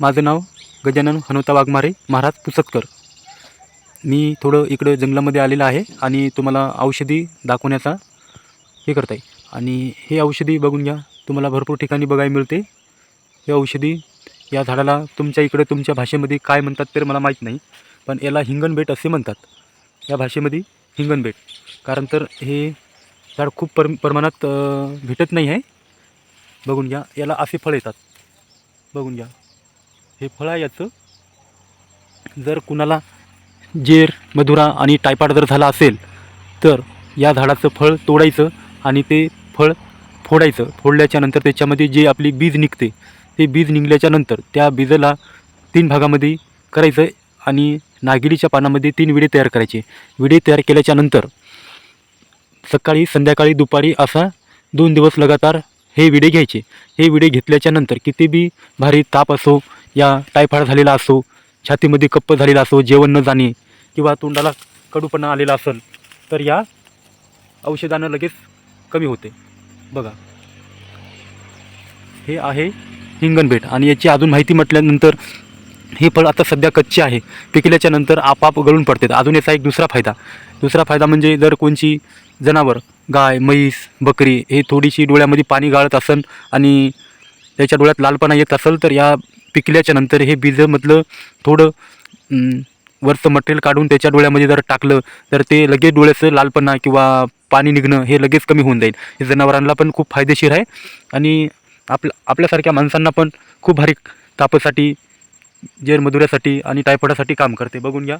माझं नाव गजानन हनुता वाघमारे. महाराज पुसतकर. मी थोडं इकडं जंगलामध्ये आलेलं आहे आणि तुम्हाला औषधी दाखवण्याचा हे करत आहे. आणि हे औषधी बघून घ्या तुम्हाला भरपूर ठिकाणी बघायला मिळते. हे औषधी या झाडाला तुमच्या इकडे तुमच्या भाषेमध्ये काय म्हणतात तर मला माहीत नाही पण याला हिंगणबेट असे म्हणतात. या भाषेमध्ये हिंगणबेट कारण तर हे झाड खूप पर प्रमाणात भेटत नाही आहे. बघून घ्या याला असे फळ येतात. बघून घ्या. हे फळ आहे याचं. जर कुणाला जेर मधुरा आणि टायफॉइड जर झाला असेल तर या झाडाचं फळ तोडायचं आणि ते फळ फोडायचं. फोडल्याच्या नंतर त्याच्यामध्ये जे आपली बीज निघते ते बीज निघल्याच्या नंतर त्या बीजाला तीन भागामध्ये करायचं आणि नागिरीच्या पानामध्ये तीन विडे तयार करायचे. विडे तयार केल्याच्यानंतर सकाळी संध्याकाळी दुपारी असा दोन दिवस लगातार हे विडे घ्यायचे. हे विडे घेतल्याच्या नंतर किती बी भारी ताप असो या टायफॉइड झालेला असो छातीमध्ये कप्प झालेला असो जेवण न जाणे किंवा तोंडाला कडूपणा आलेला असेल तर या औषधानं लगेच कमी होते. बघा. हे आहे हिंगणबेट आणि याची अजून माहिती म्हटल्यानंतर हे फळ आता सध्या कच्चे आहे. पिकल्याच्या नंतर आपाप गळून पडतात. अजून याचा एक दुसरा फायदा. दुसरा फायदा म्हणजे जर कोणची जनावर गाय म्हैस बकरी हे थोडीशी डोळ्यामध्ये पाणी गाळत असेल आणि त्याच्या डोळ्यात लालपणा येत असेल तर या पिकल्याच्या नंतर हे बीजमधलं थोडं वरचं मटेरियल काढून त्याच्या डोळ्यामध्ये जर टाकलं तर ते लगेच डोळ्याचं लालपणा किंवा पाणी निघणं हे लगेच कमी होऊन जाईल. हे जनावरांना पण खूप फायदेशीर आहे. आणि आपल्या आपल्यासारख्या माणसांना पण खूप भारी तापासाठी जेरमधुऱ्यासाठी आणि टायफॉइडासाठी काम करते. बघून घ्या.